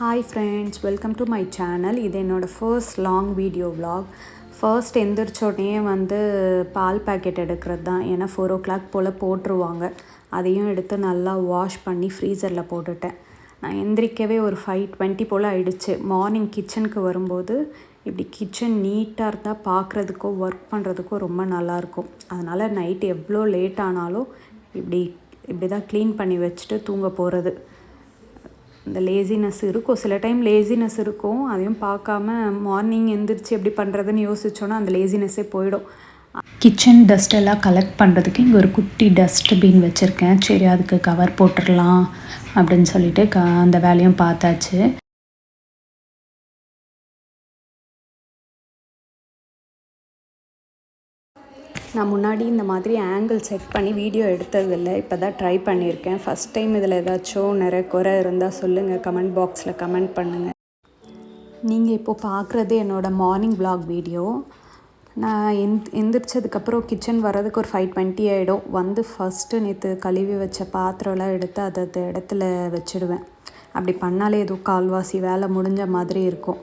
Hi friends welcome to my channel இது என்னோடய first long video vlog first எந்திரிச்சோடனே வந்து பால் packet எடுக்கிறது தான். ஏன்னா ஃபோர் ஓ கிளாக் போல் போட்டுருவாங்க. அதையும் எடுத்து நல்லா வாஷ் பண்ணி ஃப்ரீசரில் போட்டுட்டேன். நான் எந்திரிக்கவே ஒரு ஃபைவ் டுவெண்ட்டி போல் ஆயிடுச்சு. மார்னிங் கிச்சனுக்கு வரும்போது இப்படி கிச்சன் நீட்டாக இருந்தால் பார்க்குறதுக்கோ ஒர்க் பண்ணுறதுக்கோ ரொம்ப நல்லாயிருக்கும் அதனால் நைட் எவ்வளோ லேட் ஆனாலும் இப்படி இப்படி தான் க்ளீன் பண்ணி வச்சுட்டு தூங்க போகிறது இந்த லேசினஸ் இருக்கும். சில டைம் லேசினஸ் இருக்கும். அதையும் பார்க்காம மார்னிங் எந்திரிச்சு எப்படி பண்ணுறதுன்னு யோசிச்சோன்னா அந்த லேசினஸ்ஸே போயிடும். கிச்சன் டஸ்ட் எல்லாம் கலெக்ட் பண்ணுறதுக்கு இங்கே ஒரு குட்டி டஸ்ட்பின் வச்சுருக்கேன். சரி அதுக்கு கவர் போட்டுடலாம் அப்படின்னு சொல்லிட்டு க அந்த வேலையும் பார்த்தாச்சு. நான் முன்னாடி இந்த மாதிரி ஆங்கிள் செட் பண்ணி வீடியோ எடுத்ததில்லை. இப்போ தான் ட்ரை பண்ணியிருக்கேன். ஃபஸ்ட் டைம் இதில் ஏதாச்சும் நிறைய குறை இருந்தால் சொல்லுங்கள் கமெண்ட் பாக்ஸில் கமெண்ட் பண்ணுங்கள் நீங்கள் இப்போது பார்க்குறது என்னோடய மார்னிங் விலாக் வீடியோ நான் எந் எந்திரிச்சதுக்கப்புறம் கிச்சன் வர்றதுக்கு ஒரு ஃபைவ் டுவெண்ட்டி ஆகிடும் வந்து ஃபஸ்ட்டு நேற்று கழுவி வச்ச பாத்திரம்லாம் எடுத்து அதை அது இடத்துல வச்சுடுவேன். அப்படி பண்ணாலே எதுவும் கால்வாசி வேலை முடிஞ்ச மாதிரி இருக்கும்.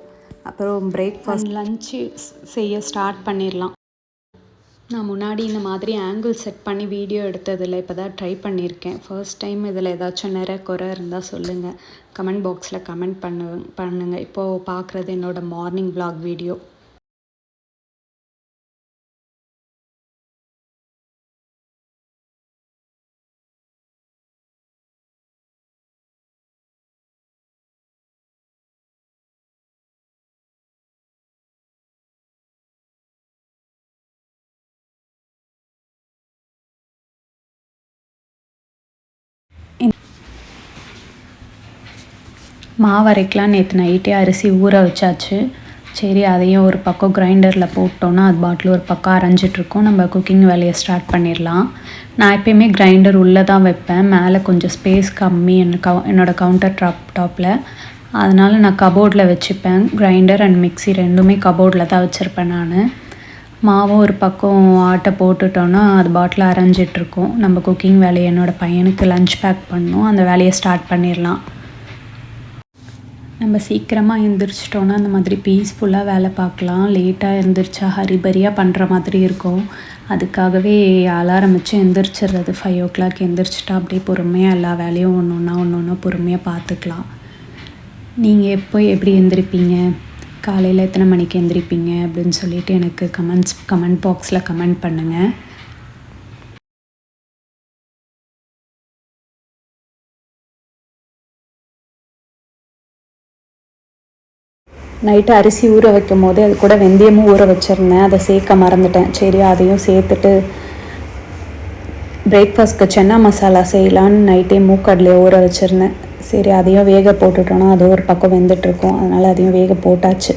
அப்புறம் பிரேக்ஃபாஸ்ட் லஞ்சு செய்ய ஸ்டார்ட் பண்ணிடலாம். நான் முன்னாடி இந்த மாதிரி ஆங்கிள் செட் பண்ணி வீடியோ எடுத்ததில் இப்போ தான் ட்ரை பண்ணியிருக்கேன் ஃபர்ஸ்ட் டைம் இதில் ஏதாச்சும் நிறைய குறை இருந்தால் சொல்லுங்கள் கமெண்ட் பாக்ஸில் கமெண்ட் பண்ணு பண்ணுங்கள் இப்போது பார்க்குறது என்னோடய மார்னிங் ப்ளாக் வீடியோ மாவு அரைக்கலாம் நேற்று நைட்டே அரிசி ஊற வச்சாச்சு. சரி அதையும் ஒரு பக்கம் கிரைண்டரில் போட்டோன்னா அது பாட்டில் ஒரு பக்கம் அரைஞ்சிட்ருக்கோம். நம்ம குக்கிங் வேலையை ஸ்டார்ட் பண்ணிடலாம். நான் எப்பயுமே கிரைண்டர் உள்ளே தான் வைப்பேன். மேலே கொஞ்சம் ஸ்பேஸ் கம்மி. என்ன கவு என்னோடய கவுண்டர் டாப் டாப்பில். அதனால் நான் கபோர்டில் வச்சுப்பேன். கிரைண்டர் அண்ட் மிக்ஸி ரெண்டுமே கபோர்டில் தான் வச்சுருப்பேன் நான். மாவும் ஒரு பக்கம் ஆட்டை போட்டுட்டோன்னா அது பாட்டில் அரைஞ்சிட்ருக்கோம். நம்ம குக்கிங் வேலையை என்னோடய பையனுக்கு லஞ்ச் பேக் பண்ணும். அந்த வேலையை ஸ்டார்ட் பண்ணிடலாம். நம்ம சீக்கிரமாக எழுந்திரிச்சிட்டோன்னா அந்த மாதிரி பீஸ்ஃபுல்லாக வேலை பார்க்கலாம். லேட்டாக எழுந்திரிச்சா ஹரிபரியாக பண்ணுற மாதிரி இருக்கும். அதுக்காகவே அலாரம் வச்சு எந்திரிச்சிடுறது ஃபைவ் ஓ கிளாக் எந்திரிச்சிட்டா அப்படியே பொறுமையாக எல்லா வேலையும் ஒன்று ஒன்றா ஒன்று ஒன்றா பொறுமையாக பார்த்துக்கலாம். நீங்கள் எப்போ எப்படி எந்திரிப்பீங்க? காலையில் எத்தனை மணிக்கு எந்திரிப்பீங்க? அப்படின்னு சொல்லிட்டு எனக்கு கமெண்ட்ஸ் கமெண்ட் பாக்ஸில் கமெண்ட் பண்ணுங்கள் நைட்டு அரிசி ஊற வைக்கும் போது அது கூட வெந்தயமும் ஊற வச்சுருந்தேன். அதை சேர்க்க மறந்துட்டேன். சரி அதையும் சேர்த்துட்டு பிரேக்ஃபாஸ்ட்க்கு சென்னா மசாலா செய்யலான்னு நைட்டே மூக்கடலையே ஊற வச்சுருந்தேன். சரி அதையும் வேக போட்டுட்டோன்னா அது ஒரு பக்கம் வெந்துட்டுருக்கும் அதனால் அதையும் வேக போட்டாச்சு.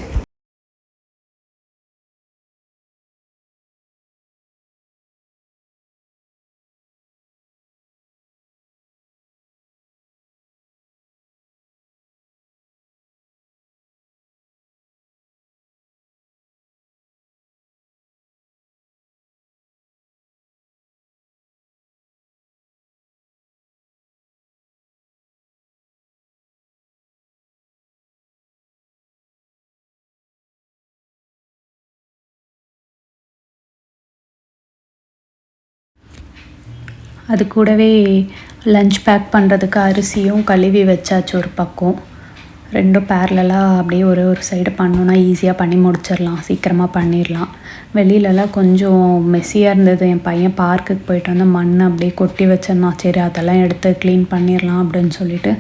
அது கூடவே லஞ்ச் பேக் பண்ணுறதுக்கு அரிசியும் கழுவி வச்சாச்சு ஒரு பக்கம். ரெண்டும் பேரலாக அப்படியே ஒரு ஒரு சைடு பண்ணோன்னா ஈஸியாக பண்ணி முடிச்சிடலாம். சீக்கிரமாக பண்ணிடலாம். வெளியிலலாம் கொஞ்சம் மெஸ்ஸியாக இருந்தது. என் பையன் பார்க்குக்கு போயிட்டு வந்து மண் அப்படியே கொட்டி வச்சிருந்தான் சரி அதெல்லாம் எடுத்து க்ளீன் பண்ணிடலாம் அப்படின்னு சொல்லிட்டு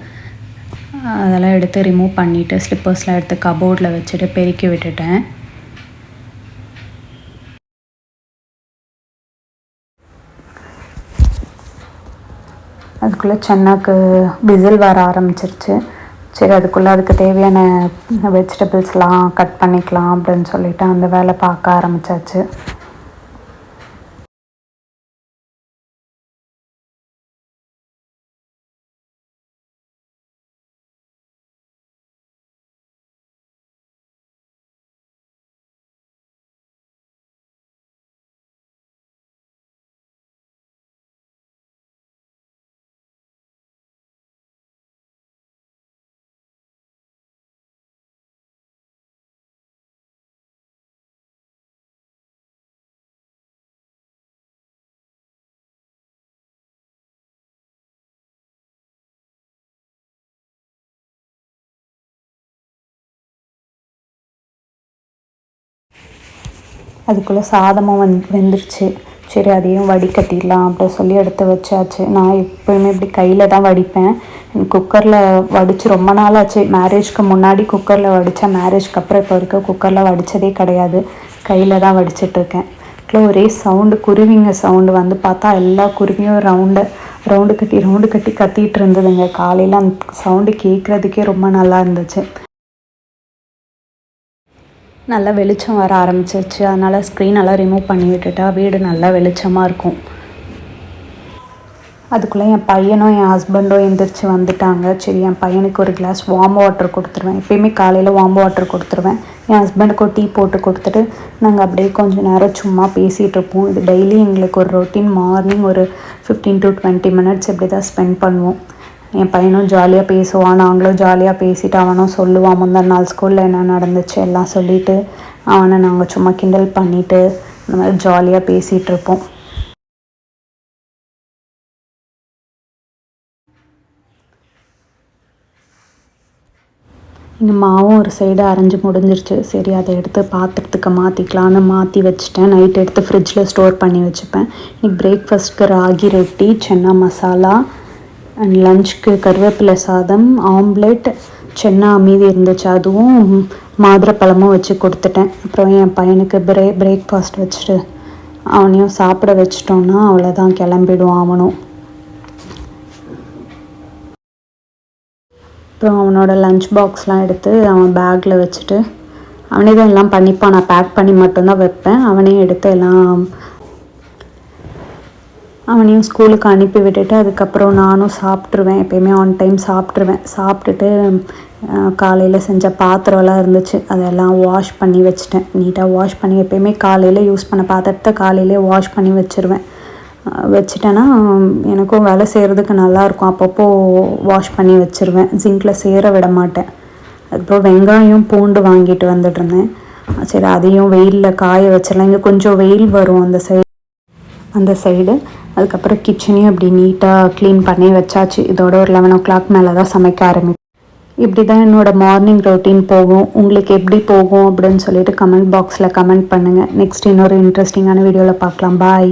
அதெல்லாம் எடுத்து ரிமூவ் பண்ணிவிட்டு ஸ்லிப்பர்ஸ்லாம் எடுத்து கபோர்டில் வச்சுட்டு பெருக்கி விட்டுட்டேன். அதுக்குள்ளே சென்னாக்கு விசில் வர ஆரம்பிச்சிருச்சு. சரி அதுக்குள்ளே அதுக்கு தேவையான வெஜிடபிள்ஸ்லாம் கட் பண்ணிக்கலாம் அப்படின்னு சொல்லிட்டு அந்த வேலை பார்க்க ஆரம்பித்தாச்சு அதுக்குள்ளே சாதமும் வந் வெந்துருச்சு. சரி அதையும் வடிகட்டிடலாம் அப்படின்னு சொல்லி எடுத்து வச்சாச்சு. நான் எப்போயுமே இப்படி கையில் தான் வடிப்பேன். குக்கரில் வடித்து ரொம்ப நாள் ஆச்சு மேரேஜ்க்கு முன்னாடி குக்கரில் வடித்தேன் மேரேஜ்க்கு அப்புறம் இப்போ வரைக்கும் குக்கரில் வடித்ததே கிடையாது. கையில் தான் வடிச்சிட்ருக்கேன். ஒரே சவுண்டு குருவிங்க சவுண்டு வந்து பார்த்தா எல்லா குருவியும் ரவுண்டு ரவுண்டு கட்டி ரவுண்டு கட்டி கத்திகிட்டு இருந்ததுங்க. காலையில் அந்த சவுண்டு கேட்குறதுக்கே ரொம்ப நல்லா இருந்துச்சு. நல்லா வெளிச்சம் வர ஆரம்பிச்சிருச்சு. அதனால் ஸ்க்ரீன் எல்லாம் ரிமூவ் பண்ணி விட்டுட்டா வீடு நல்லா வெளிச்சமாக இருக்கும். அதுக்குள்ளே என் பையனும் என் ஹஸ்பண்டும் எந்திரிச்சு வந்துட்டாங்க. சரி என் பையனுக்கு ஒரு கிளாஸ் வார்ம் வாட்டர் கொடுத்துருவேன். எப்பயுமே காலையில் வார்ம் வாட்டர் கொடுத்துருவேன். என் ஹஸ்பண்டுக்கும் டீ போட்டு கொடுத்துட்டு நாங்கள் அப்படியே கொஞ்சம் நேரம் சும்மா பேசிகிட்டு இருப்போம். இது டெய்லி எங்களுக்கு ஒரு ரொட்டீன் மார்னிங் ஒரு ஃபிஃப்டீன் டு டுவெண்ட்டி மினிட்ஸ் இப்படி தான் ஸ்பெண்ட் பண்ணுவோம். என் பையனும் ஜாலியாக பேசுவான். நாங்களும் ஜாலியாக பேசிட்டு அவனும் சொல்லுவான் முந்தின நாள் ஸ்கூலில் என்ன நடந்துச்சு எல்லாம் சொல்லிவிட்டு அவனை நாங்கள் சும்மா கிண்டல் பண்ணிவிட்டு இந்த மாதிரி ஜாலியாக பேசிகிட்டு இருப்போம். இங்கே மாவும் ஒரு சைடு அரைஞ்சி முடிஞ்சிருச்சு. சரி அதை எடுத்து பாத்திரத்துக்கு மாற்றிக்கலான்னு மாற்றி வச்சுட்டேன். நைட் எடுத்து ஃப்ரிட்ஜில் ஸ்டோர் பண்ணி வச்சுப்பேன். இன்றைக்கி பிரேக்ஃபாஸ்ட்க்கு ராகி ரொட்டி சென்னா மசாலா அண்ட் லஞ்சுக்கு கருவேப்பிலை சாதம் ஆம்லெட் சென்னா மீதி இருந்துச்சு. அதுவும் மாதுளப்பழமும் வச்சு கொடுத்துட்டேன். அப்புறம் என் பையனுக்கு பிரே பிரேக்ஃபாஸ்ட் வச்சுட்டு அவனையும் சாப்பிட வச்சிட்டோன்னா அவ்வளோதான் கிளம்பிடுவான் அவனும். அப்புறம் அவனோட லஞ்ச் பாக்ஸ்லாம் எடுத்து அவன் பேக்கில் வச்சுட்டு அவனே தான் எல்லாம் பண்ணிப்பான் நான் பேக் பண்ணி மட்டும்தான் வைப்பேன். அவனே எடுத்து எல்லாம் அவனையும் ஸ்கூலுக்கு அனுப்பி விட்டுட்டு அதுக்கப்புறம் நானும் சாப்பிட்ருவேன் எப்பயுமே ஆன் டைம் சாப்பிட்ருவேன் சாப்பிட்டுட்டு காலையில் செஞ்ச பாத்திரம்லாம் இருந்துச்சு. அதெல்லாம் வாஷ் பண்ணி வச்சுட்டேன். நீட்டாக வாஷ் பண்ணி எப்பயுமே காலையில் யூஸ் பண்ண பாத்திரத்தை காலையிலே வாஷ் பண்ணி வச்சுருவேன். வச்சுட்டேன்னா எனக்கும் வேலை செய்கிறதுக்கு நல்லாயிருக்கும் அப்பப்போ வாஷ் பண்ணி வச்சுருவேன். ஜிங்கில் சேர விட மாட்டேன். அதுக்கப்புறம் வெங்காயம் பூண்டு வாங்கிட்டு வந்துட்டுருந்தேன். சரி அதையும் வெயிலில் காய வச்சிடலாம். இங்கே கொஞ்சம் வெயில் வரும் அந்த சைடு அந்த சைடு அதுக்கப்புறம் கிச்சனையும் அப்படி நீட்டாக க்ளீன் பண்ணி வச்சாச்சு. இதோட ஒரு லெவன் ஓ கிளாக் மேலே தான் சமைக்க ஆரம்பிச்சு இப்படி தான் என்னோடய மார்னிங் ரொட்டீன் போகும். உங்களுக்கு எப்படி போகும் அப்படின்னு சொல்லிட்டு கமெண்ட் பாக்ஸில் கமெண்ட் பண்ணுங்கள் நெக்ஸ்ட் இன்னொரு இன்ட்ரெஸ்டிங்கான வீடியோவில் பார்க்கலாம். பாய்